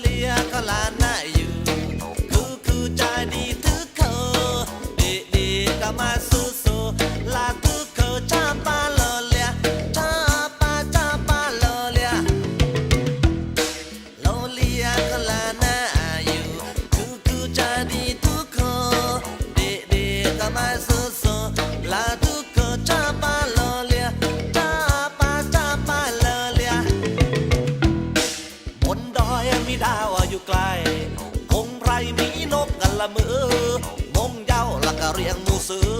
เลียก็ลาน ละมืองมเย้าล้วก็เรียงมูซื้อ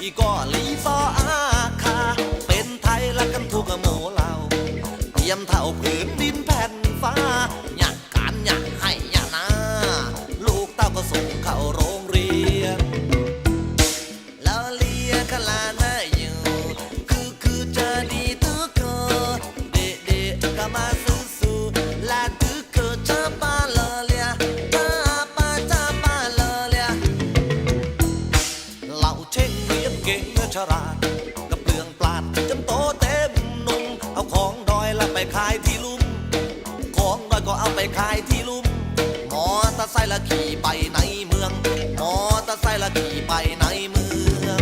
อีก็ลีซออาคา เป็นไทยละกันทุกหมู่เหล่าเทียมเท่าผืนดินแผ่นฟ้าอยากการอยากให้อยากนาลูกเต้าก็ส่งเข้าโรงเรียน แล้วเลียกลานาอยู่คือคือจะดีทุกคนเดเดก็มาสู้สู้ลาทุกคนจะไป เช่งเรียนเก่งฉลาดกับเปลืองปลาดจนโตเต็มนุ่งเอาของดอยละไปขายที่ลุ่ม ของดอยก็เอาไปขายที่ลุ่มมอเตอร์ไซค์ละขี่ไปในเมืองมอเตอร์ไซค์ละขี่ไปในเมือง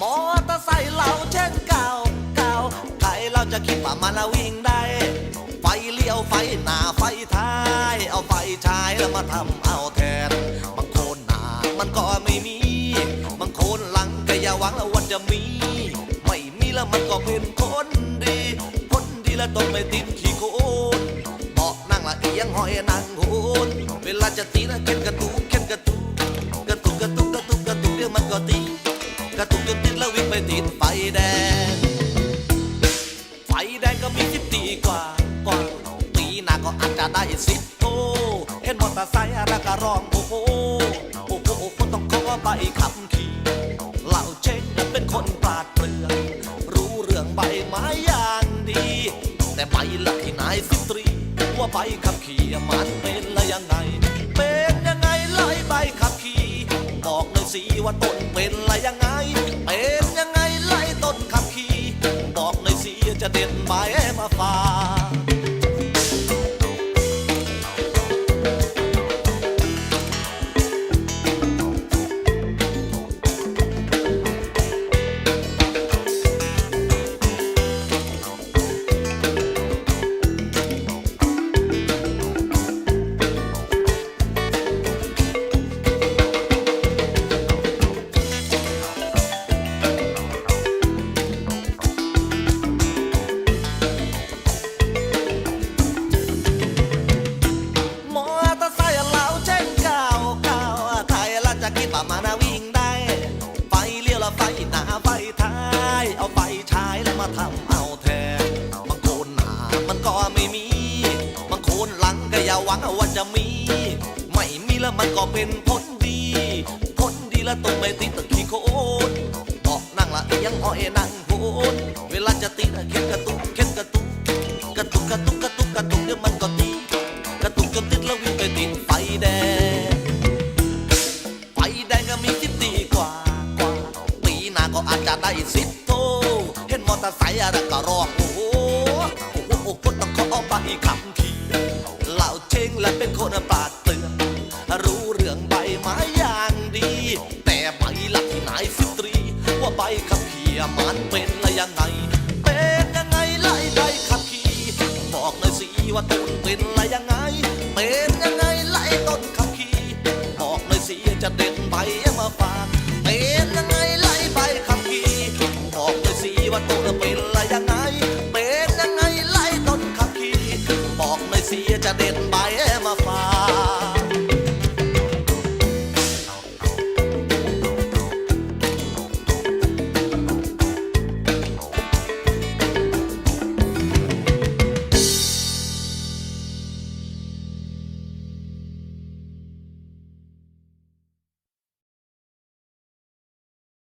มอเตอร์ไซค์เราเช่นเก่าเก่าใครเราจะคิดว่ามันละวิ่งได้ ไฟเลี้ยวไฟหน้าไฟท้าย เอาไฟฉายแล้วมาทำเอาแทนบางคนหน้ามันก็ไม่มี หวังแล้วว่าจะมี ไม่มีแล้วมันก็เป็นคนดี คนดีแล้วต้องไม่ติดขี้โคนเบาะนั่งละเอียงห้อยนั่งโหนเวลาจะตีนะเข็นกระตุกเข็นกระตุกกระตุกกระตุกกระตุกกระตุกเดี๋ยวมันก็ตีกระตุกจนติดแล้ววิ่งไปติดไฟแดง ไฟแดงก็มีสิบตีกว่ากว่าตีหน้าก็อาจจะได้สิบโทเห็นมอเตอร์ไซค์แล้วก็ร้องโอ้โหโอ้โหโอ้โหต้องขอใบขับ คนปราดเปลืองรู้เรื่องใบไม้อย่างดี แต่ใบละที่นายสิตรี ว่าใบขับขี่มันเป็นละยังไง เป็นยังไงไล่ใบขับขี่ บอกหน่อยสิว่าต้นเป็นละยังไง เป็นยังไงไล่ต้นขับขี่ บอกหน่อยสิจะเด็ดใบมาฝาก มาทำเอาแทนบางคนหามันก็ไม่มี บางคนหลังก็อย่าหวังว่าจะมี ไม่มีแล้วมันก็เป็นผลดี ผลดีแล้วต้องไม่ติดตะขี้โคนบอกนั่งละเอียงอ้อยนั่งโหนเวลาจะติดเข็นกระตุกเข็นกระตุกกระตุกกระตุกกระตุกกระตุกเดี๋ยวมันก็ตีกระตุกจนติดแล้ววิ่งไปติดไฟแดงไฟแดงก็มีสิบตีกว่ากว่าปีหน้าก็อาจจะได้สิบ ไซค์อะไรก็ร้องโอ้โหโอ้โหโอ้โหต้องขอไปขับขี่เหล่าเชงและเป็นคนปราดเปรื่องรู้เรื่องใบไม้อย่างดี แต่ใบหลักที่ไหนสิบตรี ว่าใบขับขี่มันเป็นละยังไง เป็นยังไงไล่ใบขับขี่บอกหน่อยสิว่าต้นเป็นละยังไงเป็น